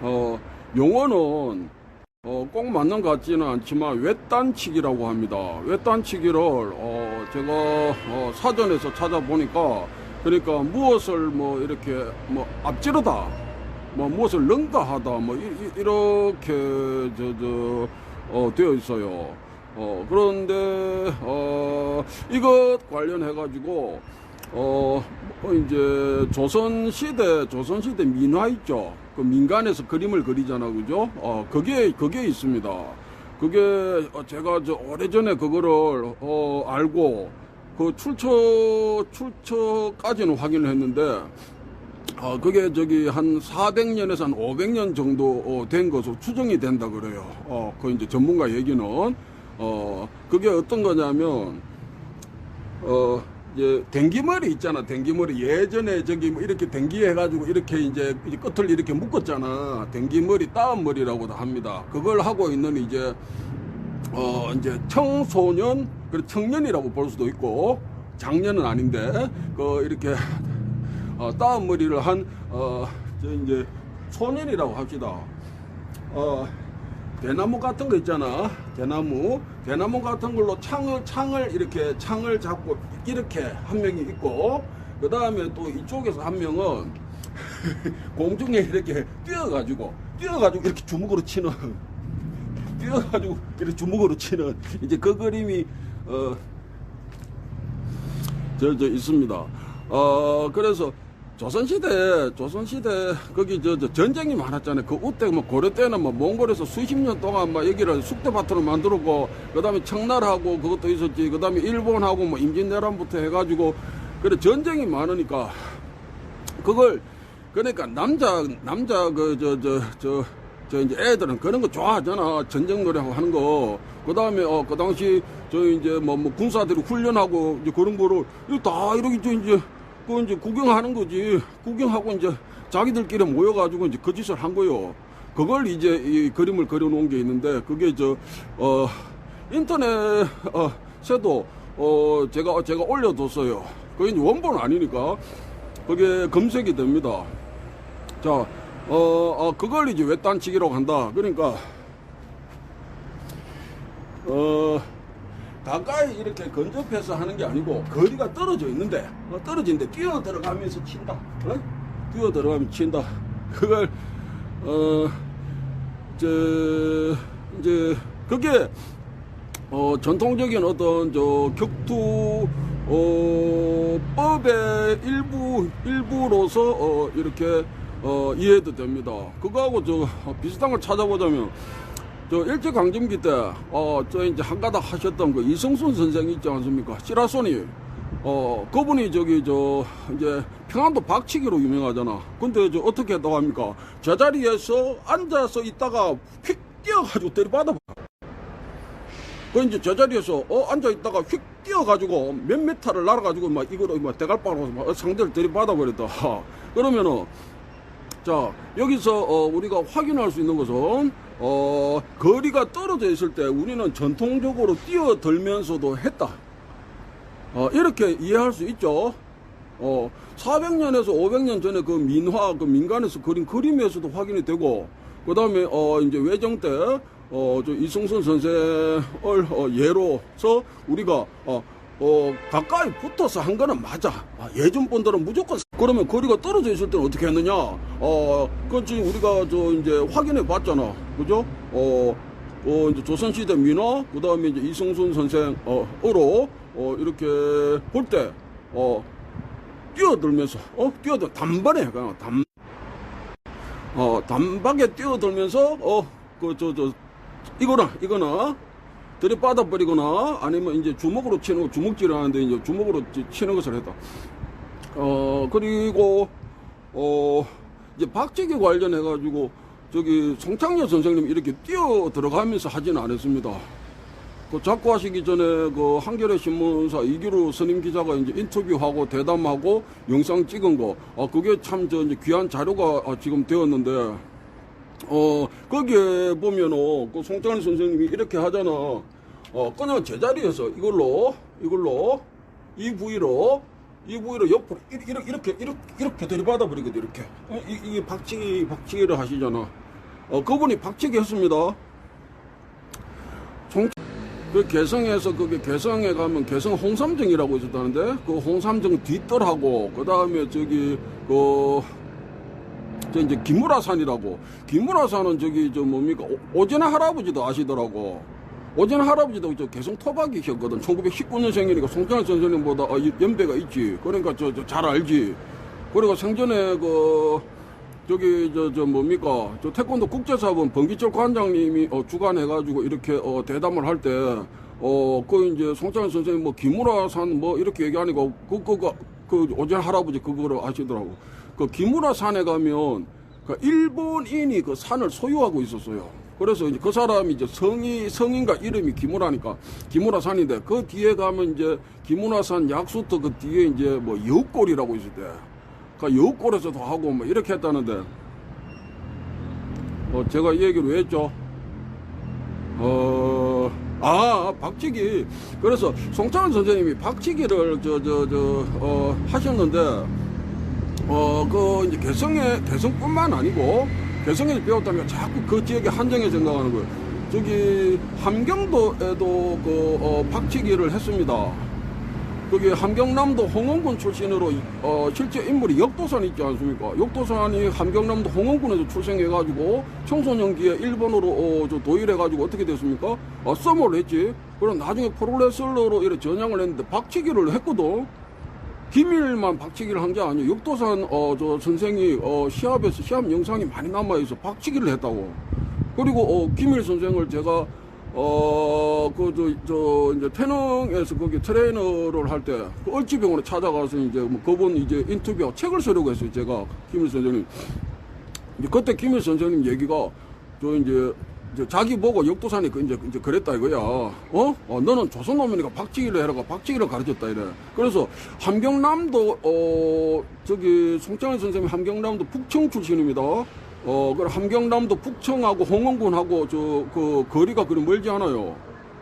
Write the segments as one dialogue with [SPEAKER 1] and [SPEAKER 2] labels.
[SPEAKER 1] 어, 용어는 어, 꼭 맞는 것 같지는 않지만 외딴치기라고 합니다. 외딴치기를 어, 제가 어, 사전에서 찾아보니까 그러니까 무엇을 뭐 이렇게 뭐 앞지르다 뭐 무엇을 능가하다 뭐 이, 렇게 저 저 어, 되어 있어요. 어, 그런데 어, 이것 관련해 가지고 어, 뭐 이제 조선시대, 조선시대 민화 있죠. 그 민간에서 그림을 그리잖아, 그죠? 어, 그게, 그게 있습니다. 그게, 어, 제가 저 오래전에 그거를, 어, 알고, 그 출처, 출처까지는 확인을 했는데, 어, 그게 저기 한 400년에서 한 500년 정도 어, 된 것으로 추정이 된다 그래요. 어, 그 이제 전문가 얘기는, 어, 그게 어떤 거냐면, 어, 이제 댕기머리 있잖아. 댕기머리 예전에 저기 뭐 이렇게 댕기 해가지고 이렇게 이제 끝을 이렇게 묶었잖아. 댕기머리 따옴머리라고도 합니다. 그걸 하고 있는 이제 어 이제 청소년 그 청년이라고 볼 수도 있고 장년은 아닌데 그 이렇게 어, 따옴머리를 한어저 이제 소년이라고 합시다. 어 대나무 같은 거 있잖아. 대나무. 대나무 같은 걸로 창을, 창을 이렇게, 창을 잡고 이렇게 한 명이 있고, 그 다음에 또 이쪽에서 한 명은 공중에 이렇게 뛰어가지고, 뛰어가지고 이렇게 주먹으로 치는, 뛰어가지고 이렇게 주먹으로 치는, 이제 그 그림이, 어, 저, 저, 있습니다. 어, 그래서, 조선시대, 조선시대, 거기 저, 저 전쟁이 많았잖아요. 그 우때 뭐 고려 때는 뭐 몽골에서 수십 년 동안 막 여기를 숙대밭으로 만들었고, 그 다음에 청나라하고 그것도 있었지, 그 다음에 일본하고 뭐 임진왜란부터 해가지고, 그래 전쟁이 많으니까, 그걸, 그러니까 남자, 남자 그, 저, 저, 저, 저 이제 애들은 그런 거 좋아하잖아. 전쟁 노래하고 하는 거. 그 다음에, 어, 그 당시, 저 이제 뭐, 뭐 군사들이 훈련하고 이제 그런 거를, 다 이렇게 저 이제, 그 이제 구경하는 거지. 구경하고 이제 자기들끼리 모여가지고 이제 그 짓을 한 거요. 그걸 이제 이 그림을 그려놓은 게 있는데 그게 저, 어, 인터넷에도 어, 제가, 제가 올려뒀어요. 그게 이제 원본은 아니니까 그게 검색이 됩니다. 자, 어, 어, 그걸 이제 외딴치기라고 한다. 그러니까, 어, 가까이 이렇게 근접해서 하는 게 아니고 거리가 떨어져 있는데 어, 떨어지는데 뛰어 들어가면서 친다. 어? 뛰어 들어가면 친다. 그걸 어저 이제 그게 어 전통적인 어떤 저 격투 어 법의 일부 일부로서 어 이렇게 어 이해도 됩니다. 그거하고 저 비슷한 걸 찾아보자면 저 일제강점기 때, 어, 저 이제 한가닥 하셨던 그 이성순 선생 있지 않습니까? 시라소니. 어, 그분이 저기, 저, 이제 평안도 박치기로 유명하잖아. 근데 저 어떻게 했다고 합니까? 제자리에서 앉아서 있다가 휙 뛰어가지고 때려받아. 그 이제 제자리에서 어, 앉아 있다가 휙 뛰어가지고 몇 메타를 날아가지고 막 이거로 막 대갈빵으로 막 상대를 들이받아 버렸다. 그러면은 자, 여기서 어, 우리가 확인할 수 있는 것은 어, 거리가 떨어져 있을 때 우리는 전통적으로 뛰어들면서도 했다. 어, 이렇게 이해할 수 있죠. 어, 400년에서 500년 전에 그 민화, 그 민간에서 그린 그림에서도 확인이 되고, 그 다음에, 어, 이제 외정 때, 어, 저 이승순 선생을 어, 예로서 우리가, 어, 어, 가까이 붙어서 한 거는 맞아. 아, 예전 분들은 무조건. 그러면 거리가 떨어져 있을 때는 어떻게 했느냐? 어, 그 지금 우리가 저 이제 확인해 봤잖아. 그죠? 어, 어, 이제 조선시대 민화, 그 다음에 이제 이승순 선생, 어, 어로, 어, 이렇게 볼 때, 어, 뛰어들면서, 어, 뛰어들, 단번에, 그냥 단, 어, 단박에 뛰어들면서, 어, 그, 저, 저, 이거나, 이거나, 들이받아 버리거나 아니면 이제 주먹으로 치는 거 주먹질을 하는데 이제 주먹으로 치- 치는 것을 했다. 어 그리고 어 이제 박치기 관련해 가지고 저기 송창렬 선생님 이렇게 뛰어 들어가면서 하지는 않았습니다. 그 자꾸 하시기 전에 그 한겨레 신문사 이규루 선임 기자가 이제 인터뷰하고 대담하고 영상 찍은 거, 아 그게 참 저 이제 귀한 자료가 아, 지금 되었는데 어, 거기에 보면은, 그 송창일 선생님이 이렇게 하잖아. 어, 그냥 제자리에서 이걸로, 이걸로, 이 부위로, 이 부위로 옆으로, 이렇게, 이렇게, 이렇게, 이렇게 들이받아 버리거든, 이렇게. 어, 이, 이게 박치기, 박치기를 하시잖아. 어, 그분이 박치기 했습니다. 종, 그 개성에서 그게 개성에 가면 개성 홍삼정이라고 있었다는데 그 홍삼정 뒷뜰하고 그 다음에 저기 그 저 이제 김무라산이라고. 김무라산은 저기 저 뭡니까? 오- 오전에 할아버지도 아시더라고. 오전에 할아버지도 저 개성 토박이셨거든. 1919년생이니까 송장일 선생님보다 어, 이- 연배가 있지. 그러니까 저 잘 알지. 그리고 생전에 그 저기 저 저 뭡니까? 저 태권도 국제사업은 번기철 관장님이 어, 주관해가지고 이렇게 어, 대담을 할 때 어 그 이제 송창현 선생님 뭐 김우라산 뭐 이렇게 얘기하니까 그 그거 그 오전 할아버지 그거를 아시더라고 그 김우라산에 가면 그 일본인이 그 산을 소유하고 있었어요. 그래서 이제 그 사람이 이제 성이 성인가 이름이 김우라니까 김우라산인데 그 뒤에 가면 이제 김우라산 약수터 그 뒤에 이제 뭐 여우골이라고 있을 때. 그 여우골에서도 하고 뭐 이렇게 했다는데 어 제가 이 얘기를 왜 했죠? 어, 아, 박치기. 그래서 송창환 선생님이 박치기를 저, 저, 저, 어, 하셨는데, 어, 그, 이제 개성에, 개성뿐만 아니고, 개성에서 배웠다니까 자꾸 그 지역에 한정해 생각하는 거예요. 저기, 함경도에도 그, 어, 박치기를 했습니다. 거기 함경남도 홍원군 출신으로 어, 실제 인물이 역도산 있지 않습니까? 역도산이 함경남도 홍원군에서 출생해가지고 청소년기에 일본으로 어, 저 도일해가지고 어떻게 됐습니까? 어, 썸을 했지. 그럼 나중에 프로레슬러로 이렇게 전향을 했는데 박치기를 했거든. 기밀만 박치기를 한 게 아니에요. 역도산 어, 저 선생이 어, 시합에서 시합 영상이 많이 남아있어. 박치기를 했다고. 그리고 어, 김일 선생을 제가 어, 그, 저, 저, 이제, 태능에서 거기 트레이너를 할 때, 그 얼지병원에 찾아가서 이제, 뭐, 그분 이제 인터뷰하고 책을 쓰려고 했어요, 제가. 김일 선생님. 이제 그때 김일 선생님 얘기가, 저 이제, 이제 자기 보고 역도산이 그 이제, 이제 그랬다 이거야. 어? 어, 너는 조선놈이니까 박치기를 해라가 박치기를 가르쳤다 이래. 그래서 함경남도, 어, 저기, 송창현 선생님 함경남도 북청 출신입니다. 어, 그 함경남도 북청하고 홍원군하고 저 그 거리가 그리 멀지 않아요.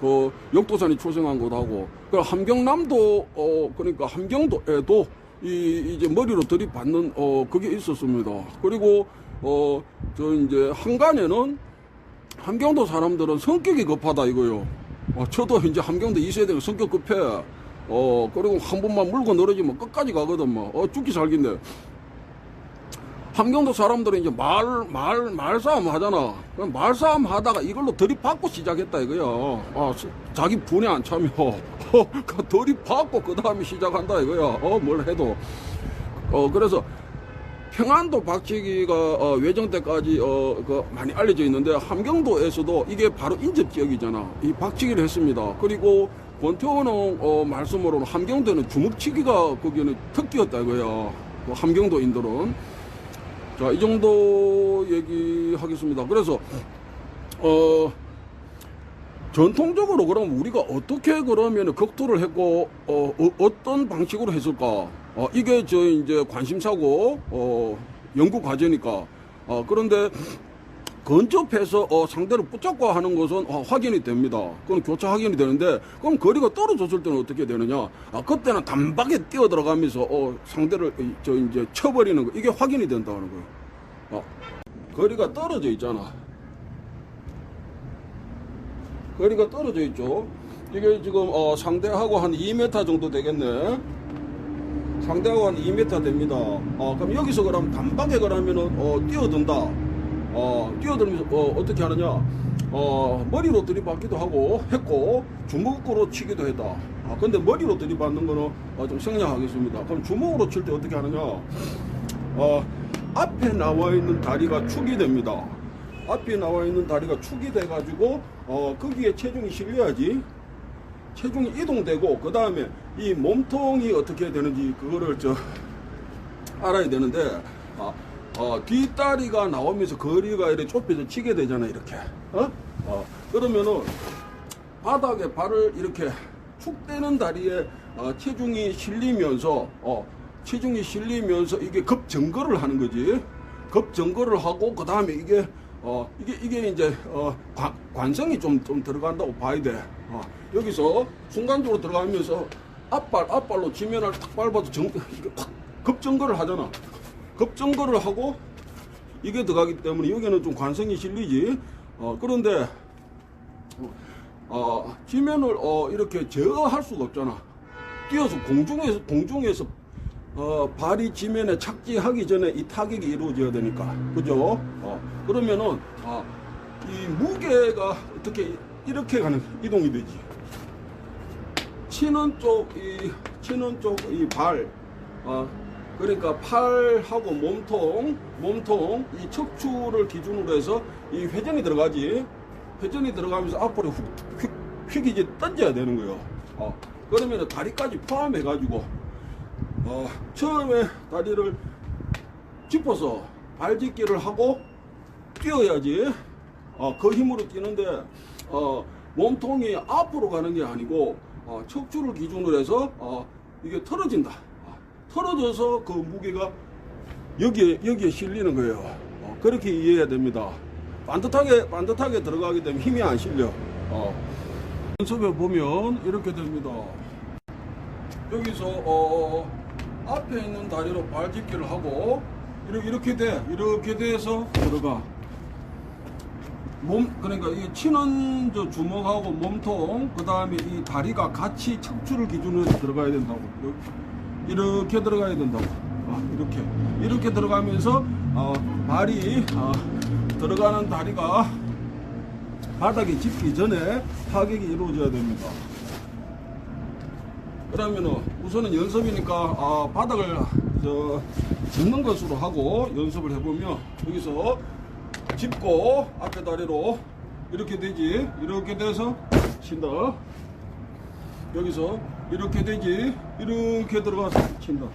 [SPEAKER 1] 그 역도산이 출생한 곳하고 그 함경남도 어 그러니까 함경도에도 이 이제 머리로 들이받는 어 그게 있었습니다. 그리고 어 저 이제 한간에는 함경도 사람들은 성격이 급하다 이거요. 어, 저도 이제 함경도 2세대가 성격 급해. 어 그리고 한 번만 물고 늘어지면 끝까지 가거든 뭐. 어 죽기 살긴데. 함경도 사람들은 이제 말, 말, 말싸움 하잖아. 그럼 말싸움 하다가 이걸로 들이받고 시작했다 이거야. 아, 시- 자기 분에 안 차며. 그 들이받고 그 다음에 시작한다 이거야. 어, 뭘 해도. 어, 그래서 평안도 박치기가 어, 외정 때까지 어, 그 많이 알려져 있는데 함경도에서도 이게 바로 인접 지역이잖아. 이 박치기를 했습니다. 그리고 권태원은 어, 말씀으로는 함경도는 주먹치기가 거기는 특기였다 이거야. 그 함경도인들은. 자, 이 정도 얘기하겠습니다. 그래서, 어, 전통적으로 그럼 우리가 어떻게 그러면 격투를 했고, 어, 어, 떤 방식으로 했을까? 어, 이게 저 이제 관심사고, 어, 연구 과제니까. 어, 그런데 근접해서 어, 상대를 붙잡고 하는 것은 어, 확인이 됩니다. 그건 교차 확인이 되는데 그럼 거리가 떨어졌을 때는 어떻게 되느냐? 아 그때는 단박에 뛰어 들어가면서 어, 상대를 이- 저 이제 쳐버리는 거 이게 확인이 된다는 거예요. 어, 거리가 떨어져 있잖아. 거리가 떨어져 있죠. 이게 지금 어, 상대하고 한 2m 정도 되겠네. 상대하고 한 2m 됩니다. 어, 그럼 여기서 그럼 단박에 그러면은 어, 뛰어든다. 어, 뛰어들면서 어, 어떻게 하느냐? 어, 머리로 들이받기도 하고 했고 주먹으로 치기도 했다. 아, 근데 머리로 들이받는 거는 어, 좀 생략하겠습니다. 그럼 주먹으로 칠 때 어떻게 하느냐? 어, 앞에 나와 있는 다리가 축이 됩니다. 앞에 나와 있는 다리가 축이 돼가지고 어, 거기에 체중이 실려야지. 체중이 이동되고 그 다음에 이 몸통이 어떻게 되는지 그거를 저 알아야 되는데 아, 어, 뒷다리가 나오면서 거리가 이렇게 좁혀서 치게 되잖아 이렇게 어? 어, 그러면은 바닥에 발을 이렇게 축 떼는 다리에 어, 체중이 실리면서 어, 체중이 실리면서 이게 급정거를 하는 거지 급정거를 하고 그 다음에 이게 어 이게 이게 이제 어 관, 관성이 좀 좀 들어간다고 봐야 돼. 어, 여기서 순간적으로 들어가면서 앞발 앞발로 지면을 탁 밟아도 정 급정거를 하잖아. 급정거를 하고 이게 들어가기 때문에 여기는 좀 관성이 실리지. 어, 그런데 어, 지면을 어, 이렇게 제어할 수가 없잖아. 뛰어서 공중에서 공중에서 어, 발이 지면에 착지하기 전에 이 타격이 이루어져야 되니까 그죠? 어, 그러면은 아, 이 무게가 어떻게 이렇게 가는 이동이 되지. 치는 쪽, 이, 치는 쪽, 이 발, 어, 그러니까 팔하고 몸통, 몸통, 이 척추를 기준으로 해서 이 회전이 들어가지. 회전이 들어가면서 앞으로 휙, 휙, 휙 이제 던져야 되는 거예요. 어, 그러면 다리까지 포함해 가지고, 어, 처음에 다리를 짚어서 발짓기를 하고 뛰어야지. 어, 그 힘으로 뛰는데, 어, 몸통이 앞으로 가는 게 아니고, 어, 척추를 기준으로 해서, 어, 이게 털어진다. 어, 털어져서 그 무게가 여기에, 여기에 실리는 거예요. 어, 그렇게 이해해야 됩니다. 반듯하게, 반듯하게 들어가기 때문에 힘이 안 실려. 어. 연습해 보면 이렇게 됩니다. 여기서, 어, 앞에 있는 다리로 발짓기를 하고, 이렇게, 이렇게 돼. 이렇게 돼서 들어가. 몸 그러니까 이 치는 저 주먹하고 몸통 그 다음에 이 다리가 같이 척추를 기준으로 들어가야 된다고 이렇게 들어가야 된다고 아, 이렇게 이렇게 들어가면서 어, 발이 어, 들어가는 다리가 바닥에 짚기 전에 타격이 이루어져야 됩니다. 그러면은 우선은 연습이니까 아, 바닥을 저 짚는 것으로 하고 연습을 해보면 여기서 짚고 앞에 다리로 이렇게 되지. 이렇게 돼서 친다. 여기서 이렇게 되지. 이렇게 들어가서 친다.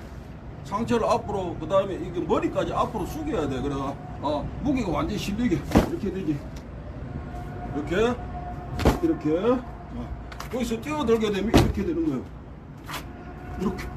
[SPEAKER 1] 상체를 앞으로 그 다음에 이게 머리까지 앞으로 숙여야 돼. 그래가 어, 무게가 완전히 실리게 이렇게 되지. 이렇게 이렇게. 어, 여기서 뛰어들게 되면 이렇게 되는 거예요 이렇게